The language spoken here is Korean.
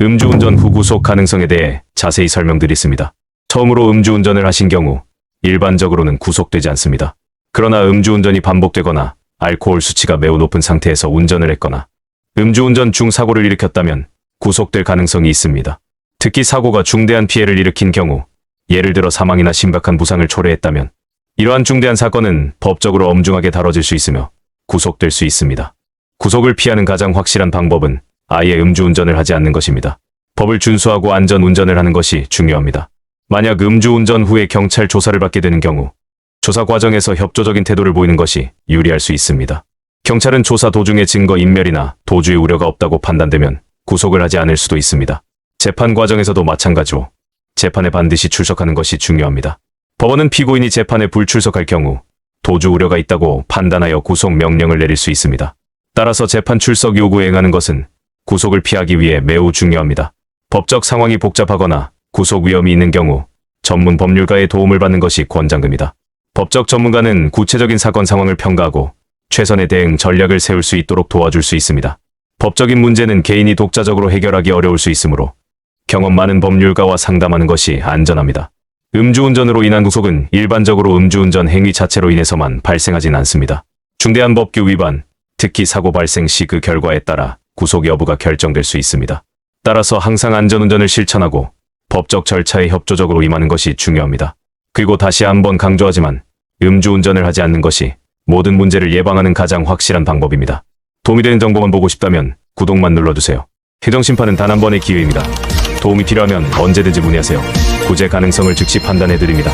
음주운전 후 구속 가능성에 대해 자세히 설명드리겠습니다. 처음으로 음주운전을 하신 경우 일반적으로는 구속되지 않습니다. 그러나 음주운전이 반복되거나 알코올 수치가 매우 높은 상태에서 운전을 했거나 음주운전 중 사고를 일으켰다면 구속될 가능성이 있습니다. 특히 사고가 중대한 피해를 일으킨 경우 예를 들어 사망이나 심각한 부상을 초래했다면 이러한 중대한 사건은 법적으로 엄중하게 다뤄질 수 있으며 구속될 수 있습니다. 구속을 피하는 가장 확실한 방법은 아예 음주운전을 하지 않는 것입니다. 법을 준수하고 안전 운전을 하는 것이 중요합니다. 만약 음주운전 후에 경찰 조사를 받게 되는 경우 조사 과정에서 협조적인 태도를 보이는 것이 유리할 수 있습니다. 경찰은 조사 도중에 증거 인멸이나 도주의 우려가 없다고 판단되면 구속을 하지 않을 수도 있습니다. 재판 과정에서도 마찬가지로 재판에 반드시 출석하는 것이 중요합니다. 법원은 피고인이 재판에 불출석할 경우 도주 우려가 있다고 판단하여 구속 명령을 내릴 수 있습니다. 따라서 재판 출석 요구에 응하는 것은 구속을 피하기 위해 매우 중요합니다. 법적 상황이 복잡하거나 구속 위험이 있는 경우 전문 법률가의 도움을 받는 것이 권장됩니다. 법적 전문가는 구체적인 사건 상황을 평가하고 최선의 대응 전략을 세울 수 있도록 도와줄 수 있습니다. 법적인 문제는 개인이 독자적으로 해결하기 어려울 수 있으므로 경험 많은 법률가와 상담하는 것이 안전합니다. 음주운전으로 인한 구속은 일반적으로 음주운전 행위 자체로 인해서만 발생하진 않습니다. 중대한 법규 위반, 특히 사고 발생 시 그 결과에 따라 구속 여부가 결정될 수 있습니다. 따라서 항상 안전운전을 실천하고 법적 절차에 협조적으로 임하는 것이 중요합니다. 그리고 다시 한번 강조하지만 음주운전을 하지 않는 것이 모든 문제를 예방하는 가장 확실한 방법입니다. 도움이 되는 정보만 보고 싶다면 구독만 눌러주세요. 해정심판은 단 한 번의 기회입니다. 도움이 필요하면 언제든지 문의하세요. 구제 가능성을 즉시 판단해드립니다.